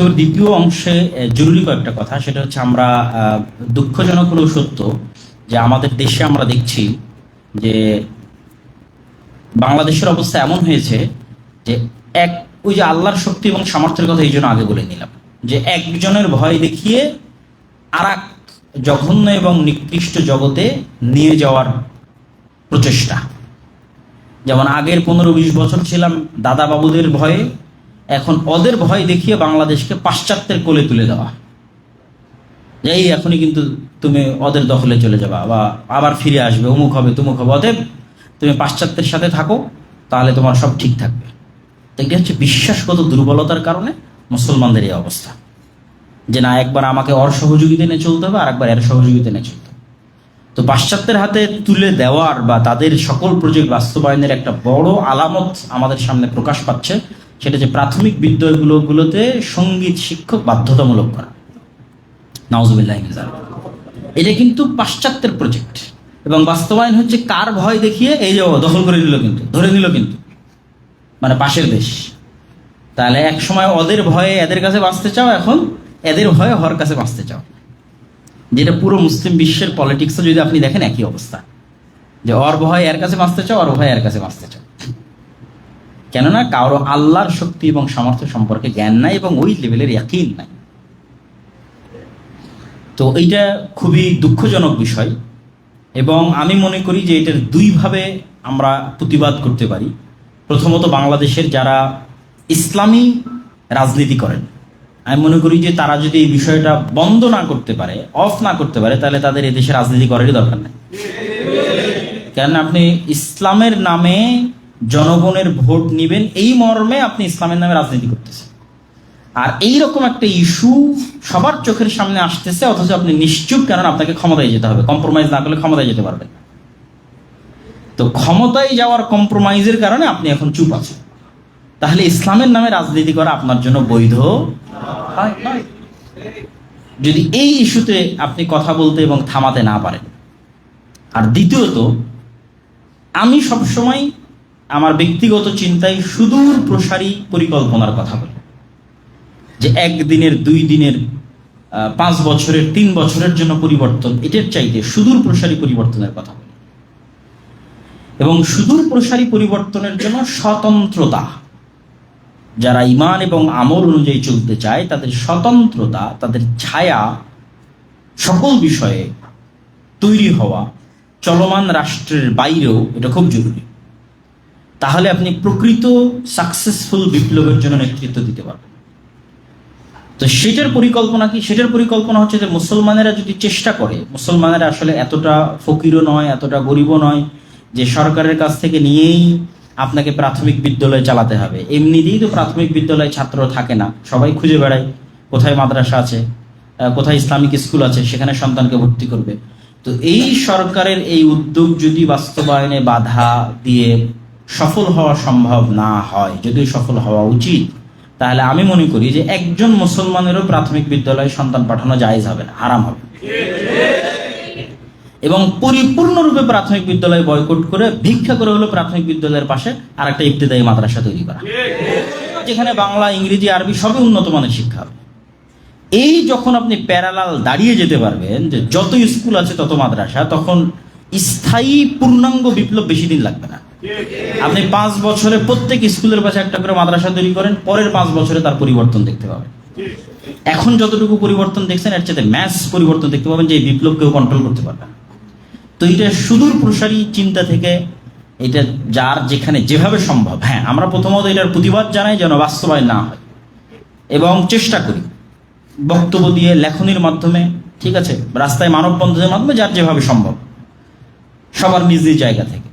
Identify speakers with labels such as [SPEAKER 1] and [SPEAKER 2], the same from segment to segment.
[SPEAKER 1] বক্তব্যের দ্বিতীয় অংশে জরুরি কয়েকটা কথা। সেটা হচ্ছে আমরা দুঃখজনক হলেও সত্য যে আমাদের দেশে আমরা দেখছি যে বাংলাদেশের অবস্থা এমন হয়েছে যে এক, ওই যে আল্লাহর শক্তি এবং সামর্থ্যের কথা এই জন্য আগে বলে নিলাম। যে একজনের ভয় দেখিয়ে আর এক জঘন্য এবং নিকৃষ্ট জগতে নিয়ে যাওয়ার প্রচেষ্টা। যেমন আগের পনেরো বিশ বছর ছিলাম দাদা বাবুদের ভয়ে এখন ওদের ভয় দেখিয়ে বাংলাদেশকে পাশ্চাত্যের কোলে তুলে দেওয়া। এই এখনই কিন্তু তুমি ওদের দখলে চলে যাবা বা আবার ফিরে আসবে, অমুক হবে, তুমুক হবে। অতএব তুমি পাশ্চাত্যের সাথে থাকো, তাহলে তোমার সব ঠিক থাকবে। তো হচ্ছে বিশ্বাসগত দুর্বলতার কারণে মুসলমানদের এই অবস্থা। যে না, একবার আমাকে অর সহযোগিতা নিয়ে চলতে হবে আর একবার এর সহযোগিতা নিয়ে চলতে হবে। তো পাশ্চাত্যের হাতে তুলে দেওয়ার বা তাদের সকল প্রজেক্ট বাস্তবায়নের একটা বড় আলামত আমাদের সামনে প্রকাশ পাচ্ছে। সেটা যে প্রাথমিক বিদ্যালয়গুলোগুলোতে সংগীত শিক্ষক বাধ্যতামূলক করা। নাউজুবিল্লাহ এটা কিন্তু পাশ্চাত্যের প্রজেক্ট এবং বাস্তবায়ন হচ্ছে কার ভয় দেখিয়ে এই যে দখল করে নিল কিন্তু, ধরে নিল কিন্তু। মানে পাশের দেশ। তাহলে এক সময় ওদের ভয়ে এদের কাছে বাঁচতে চাও, এখন এদের ভয়ে হর কাছে বাঁচতে চাও। যেটা পুরো মুসলিম বিশ্বের পলিটিক্সে যদি আপনি দেখেন একই অবস্থা। যে অর ভয় এর কাছে বাঁচতে চাও অর ভয় এর কাছে বাঁচতে চাও। কেননা কারও আল্লাহর শক্তি এবং সামর্থ্য সম্পর্কে জ্ঞান নাই এবং ওই লেভেলের ইয়াকিন নাই। তো এইটা খুবই দুঃখজনক বিষয় এবং আমি মনে করি যে এটার দুইভাবে আমরা প্রতিবাদ করতে পারি। প্রথমত বাংলাদেশের যারা ইসলামী রাজনীতি করেন, আমি মনে করি যে তারা যদি এই বিষয়টা বন্ধ না করতে পারে অফ না করতে পারে, তাহলে তাদের এদেশে রাজনীতি করারই দরকার নেই। কেন আপনি ইসলামের নামে জনগণের ভোট নিবেন। এই মর্মে আপনি ইসলামের নামে রাজনীতি করতেছেন। আর এই রকম একটা ইস্যু সবার চোখের সামনে আসতেছে, অথচ আপনি নিশ্চুপ কেন আপনাকে ক্ষমতায় যেতে হবে। কম্প্রোমাইজ না করলে ক্ষমতায় যেতে পারবেন না। তো ক্ষমতায় যাওয়ার কম্প্রোমাইজের কারণে আপনি এখন চুপ আছেন। তাহলে ইসলামের নামে রাজনীতি করা আপনার জন্য বৈধ? যদি এই ইস্যুতে আপনি কথা বলতে এবং থামাতে না পারেন। আর দ্বিতীয়ত, আমি সবসময় আমার ব্যক্তিগত চিন্তায় সুদূর প্রসারী পরিকল্পনার কথা বলি। যে একদিনের, দুই দিনের পাঁচ বছরের, তিন বছরের জন্য পরিবর্তন, এটার চাইতে সুদূর প্রসারী পরিবর্তনের কথা বলি। এবং সুদূর প্রসারী পরিবর্তনের জন্য স্বতন্ত্রতা, যারা ইমান এবং আমল অনুযায়ী চলতে চায়, তাদের স্বতন্ত্রতা, তাদের ছায়া সকল বিষয়ে তৈরি হওয়া, চলমান রাষ্ট্রের বাইরেও এটা খুব জরুরি। তাহলে আপনি প্রকৃত সাকসেসফুল বিপ্লবের জন্য নেতৃত্ব দিতে পারবেন। তো সেটার পরিকল্পনা কি? সেটার পরিকল্পনা হচ্ছে যে মুসলমানেরা যদি চেষ্টা করে, মুসলমানেরা আসলে এতটা ফকিরও নয়, এতটা গরিবও নয়, যে সরকারের কাছ থেকে নিয়েই আপনাকে প্রাথমিক বিদ্যালয় চালাতে হবে। এমনিতেই তো প্রাথমিক বিদ্যালয়ে ছাত্র থাকে না। সবাই খুঁজে বেড়ায় কোথায় মাদ্রাসা আছে কোথায় ইসলামিক স্কুল আছে, সেখানে সন্তানকে ভর্তি করবে। তো এই সরকারের এই উদ্যোগ যদি বাস্তবায়নে বাধা দিয়ে সফল হওয়া সম্ভব না হয়। যদিও সফল হওয়া উচিত, তাহলে আমি মনে করি যে একজন মুসলমানেরও প্রাথমিক বিদ্যালয়ে সন্তান পাঠানো জায়েজ হবে না, হারাম হবে। এবং পরিপূর্ণরূপে প্রাথমিক বিদ্যালয় বয়কট করে ভিক্ষা করে হলো প্রাথমিক বিদ্যালয়ের পাশে আর একটা ইবতেদায়ী মাদ্রাসা তৈরি করা। যেখানে বাংলা, ইংরেজি, আরবি সবই উন্নত মানের শিক্ষা হবে। এই যখন আপনি প্যারালাল দাঁড়িয়ে যেতে পারবেন, যে যত স্কুল আছে তত মাদ্রাসা, তখন স্থায়ী পূর্ণাঙ্গ বিপ্লব বেশি দিন লাগবে না। আপনি পাঁচ বছরে প্রত্যেক স্কুলের পাশে একটা করে মাদ্রাসা তৈরি করেন, পরের পাঁচ বছরে তার পরিবর্তন দেখতে পাবেন। এখন যতটুকু পরিবর্তন দেখছেন, এর চাইতে ম্যাস পরিবর্তন দেখতে পাবেন যে বিপ্লব কেউ কন্ট্রোল করতে পারবে। না তো এটা সুদূর প্রসারী চিন্তা থেকে এটা যার যেখানে যেভাবে সম্ভব। হ্যাঁ আমরা প্রথমত এটার প্রতিবাদ জানাই যেন বাস্তবায়ন না হয়। এবং চেষ্টা করি। বক্তব্য দিয়ে, লেখনির মাধ্যমে, ঠিক আছে? রাস্তায় মানববন্ধনের মাধ্যমে যার যেভাবে সম্ভব। সবার নিজ নিজ জায়গা থেকে।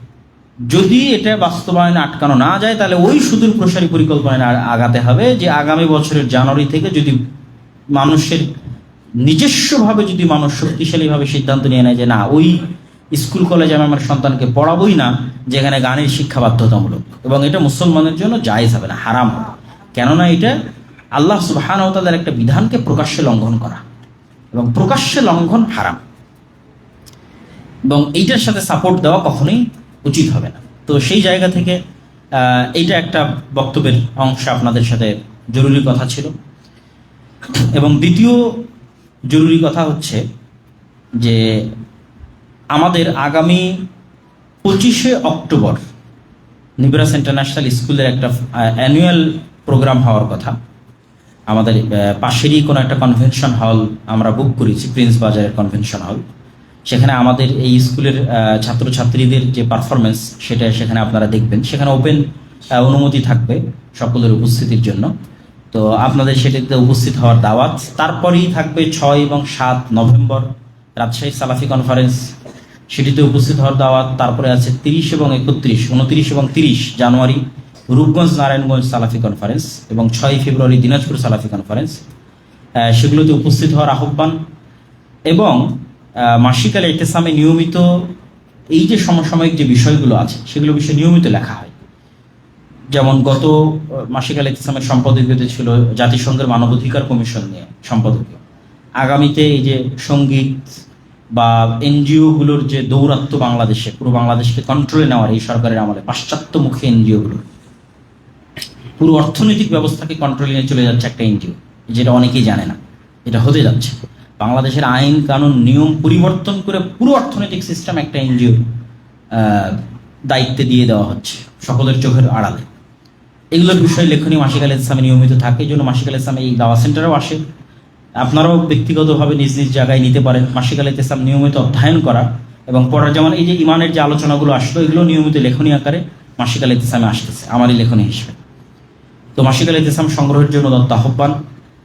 [SPEAKER 1] যদি এটা বাস্তবায়নে আটকানো না যায়, তাহলে ওই সুদূর প্রসারী পরিকল্পনায় আগাতে হবে যে আগামী বছরের জানুয়ারি থেকে যদি মানুষের নিজস্বভাবে যদি মানুষ শক্তিশালীভাবে সিদ্ধান্ত নিয়ে নেয় যে না, ওই স্কুল কলেজে আমি আমার সন্তানকে পড়াবোই না, যেখানে গানের শিক্ষা বাধ্যতামূলক। এবং এটা মুসলমানের জন্য জায়েজ হবে না, হারাম হবে। কেননা এটা আল্লাহ সুবহান তাদের একটা বিধানকে প্রকাশ্যে লঙ্ঘন করা। এবং প্রকাশ্যে লঙ্ঘন হারাম। এবং এইটার সাথে সাপোর্ট দেওয়া কখনোই উচিত হবে না। তো সেই জায়গা থেকে এইটা একটা বক্তব্যের অংশ আপনাদের সাথে জরুরি কথা ছিল। এবং দ্বিতীয় জরুরি কথা হচ্ছে যে আমাদের আগামী পঁচিশে অক্টোবর নিবরাস ইন্টারন্যাশনাল স্কুলের একটা অ্যানুয়াল প্রোগ্রাম হওয়ার কথা। আমাদের পাশেরই কোনো একটা কনভেনশন হল আমরা বুক করেছি, প্রিন্স বাজারের কনভেনশন হল সেখানে আমাদের এই স্কুলের ছাত্রছাত্রীদের যে পারফরমেন্স সেটা সেখানে আপনারা দেখবেন। সেখানে ওপেন অনুমতি থাকবে সকলের উপস্থিতির জন্য। তো আপনাদের সেটিতে উপস্থিত হওয়ার দাওয়াত। তারপরেই থাকবে ছয় এবং সাত নভেম্বর রাজশাহী সালাফি কনফারেন্স সেটিতে উপস্থিত হওয়ার দাওয়াত। তারপরে আছে তিরিশ এবং একত্রিশ, উনত্রিশ এবং তিরিশ জানুয়ারি রূপগঞ্জ নারায়ণগঞ্জ সালাফি কনফারেন্স এবং ছয় ফেব্রুয়ারি দিনাজপুর সালাফি কনফারেন্স সেগুলোতে উপস্থিত হওয়ার আহ্বান। এবং মাসিকাল ইতেসামে নিয়মিত এই যে সমসাময়িক যে বিষয়গুলো আছে, সেগুলো বিষয়ে নিয়মিত লেখা হয়। যেমন গত মাসিকাল ইতেসামের সম্পাদকীয়তে ছিল জাতিসংঘের মানবাধিকার কমিশন নিয়ে সম্পাদকীয়। আগামীতে এই যে সংগীত বা এনজিও গুলোর যে দৌরাত্ম্য বাংলাদেশে, পুরো বাংলাদেশকে কন্ট্রোলে নেওয়ার এই সরকারের আমলে পাশ্চাত্যমুখী এনজিও গুলো পুরো অর্থনৈতিক ব্যবস্থাকে কন্ট্রোলে নিয়ে চলে যাচ্ছে একটা এনজিও, যেটা অনেকেই জানে না, এটা হতে যাচ্ছে। বাংলাদেশের আইন, কানুন, নিয়ম পরিবর্তন করে পুরো অর্থনৈতিক সিস্টেম একটা এনজিও দায়িত্বে দিয়ে দেওয়া হচ্ছে সকলের চোখের আড়ালে। এগুলোর বিষয়ে লেখনী মাসিক আল ইসলামে নিয়মিত থাকে, এই জন্য মাসিক আল ইসলাম এই দাওয়া সেন্টারেও আসে। আপনারাও ব্যক্তিগতভাবে নিজ নিজ জায়গায় নিতে পারেন মাসিক আল ইসলাম নিয়মিত অধ্যয়ন করা এবং পড়ার যেমন এই যে ইমানের যে আলোচনাগুলো আসলো, এগুলো নিয়মিত লেখনী আকারে মাসিক আল ইসলামে আসতেছে, আমারই লেখনী হিসেবে। তো মাসিক আল ইসলাম সংগ্রহের জন্য দত্ত আহ্বান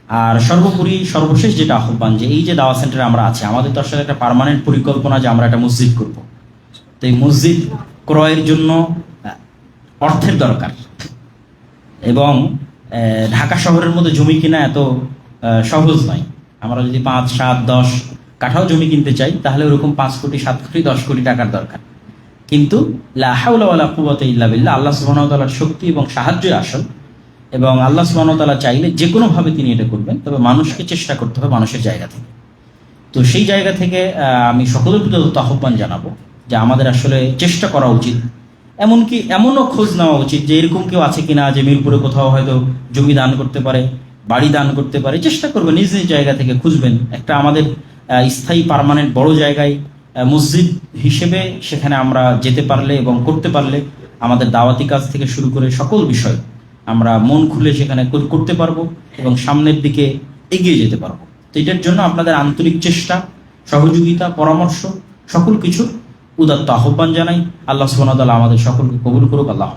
[SPEAKER 1] আর সর্বোপরি, সর্বশেষ যেটা আহ্বান যে এই যে দাওয়া সেন্টারে আমরা আছি, আমাদের তো আসলে একটা পার্মানেন্ট পরিকল্পনা যে আমরা একটা মসজিদ করব। তো এই মসজিদ ক্রয়ের জন্য অর্থের দরকার। এবং ঢাকা শহরের মধ্যে জমি কিনা এত সহজ নয়। আমরা যদি পাঁচ, সাত, দশ কাঠাও জমি কিনতে চাই, তাহলে ওরকম পাঁচ কোটি, সাত কোটি, দশ কোটি টাকার দরকার। কিন্তু লা হাওলা ওয়ালা কুওয়াতা ইল্লা বিল্লাহ, আল্লাহ তাআলার শক্তি এবং সাহায্যই আসল এবং আল্লাহ ওয়া চাইলে যে কোনো ভাবে তিনি এটা করবেন, তবে মানুষকে চেষ্টা করতে হবে মানুষের জায়গা থেকে। তো সেই জায়গা থেকে আমি সকলের প্রতি আহ্বান জানাব যে আমাদের আসলে চেষ্টা করা উচিত। এমনকি এমনও খোঁজ নেওয়া উচিত যে এরকম কেউ আছে কিনা যে মিরপুরে কোথাও হয়তো জমি দান করতে পারে, বাড়ি দান করতে পারে। চেষ্টা করবে নিজ নিজ জায়গা থেকে খুঁজবেন। একটা আমাদের স্থায়ী পার্মানেন্ট বড় জায়গায় মসজিদ হিসেবে সেখানে আমরা যেতে পারলে এবং করতে পারলে আমাদের দাওয়াতি কাজ থেকে শুরু করে সকল বিষয় আমরা মন খুলে সেখানে কর- করতে পারব এবং সামনের দিকে এগিয়ে যেতে পারব। তো এটার জন্য আপনাদের আন্তরিক চেষ্টা, সহযোগিতা, পরামর্শ, সকল কিছু উদাত্ত আহ্বান জানাই। আল্লাহ সুবহানাহু আমাদের সকলকে কবুল করুক। আল্লাহ